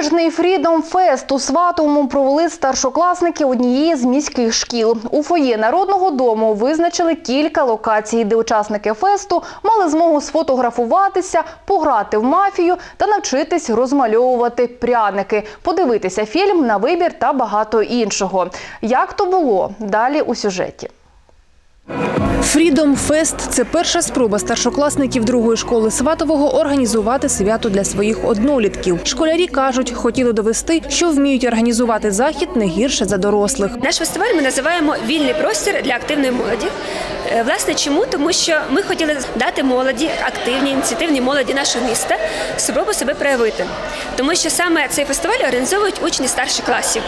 Молодіжний Фрідом Фест у Сватовому провели старшокласники однієї з міських шкіл. У фоє Народного дому визначили кілька локацій, де учасники фесту мали змогу сфотографуватися, пограти в мафію та навчитись розмальовувати пряники, подивитися фільм на вибір та багато іншого. Як то було? Далі у сюжеті. Freedom Fest – це перша спроба старшокласників другої школи Сватового організувати свято для своїх однолітків. Школярі кажуть, хотіли довести, що вміють організувати захід не гірше за дорослих. Наш фестиваль ми називаємо вільний простір для активної молоді. Е, Власне, чому? Тому що ми хотіли дати молоді, активній, ініціативній молоді нашого міста спробу себе проявити. Тому що саме цей фестиваль організовують учні старших класів.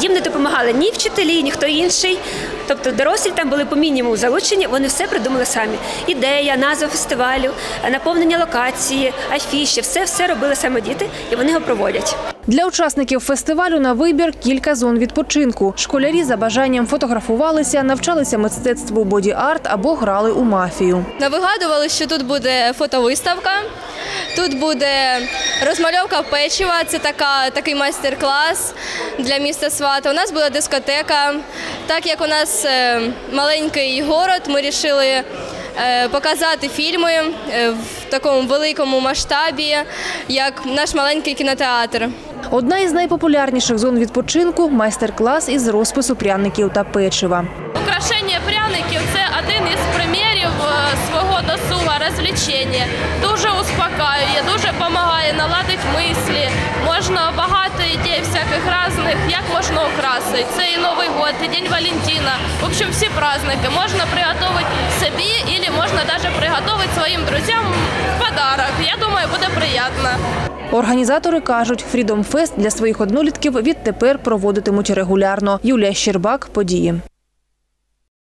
Їм не допомагали ні вчителі, ні хто інший. Тобто дорослі там були по мінімуму залучені, вони все придумали самі. Ідея, назва фестивалю, наповнення локації, афіші, все все робили саме діти, і вони його проводять. Для учасників фестивалю на вибір кілька зон відпочинку. Школярі за бажанням фотографувалися, навчалися мистецтву боді-арт або грали у мафію. Навигадували, що тут буде фотовиставка, тут буде розмальовка печива, це така, такий майстер-клас для міста Свата. У нас була дискотека. Так як у нас е, маленький город, ми вирішили е, показати фільми е, в такому великому масштабі, як наш маленький кінотеатр. Одна із найпопулярніших зон відпочинку – майстер-клас із розпису пряників та печива. Украшення пряників це один із примірів е, свого досуга, розвлечення. Дуже успокаює, дуже допомагає наладити мислі. Можна багато ідей всяких різних, як можна украсити. Це і Новий год, і День Валентина. В общем, всі праздники. Можна приготувати собі, або можна навіть приготувати своїм друзям подарок. Я думаю, буде приємно. Організатори кажуть, Freedom Fest для своїх однолітків відтепер проводитимуть регулярно. Юлія Щербак, події.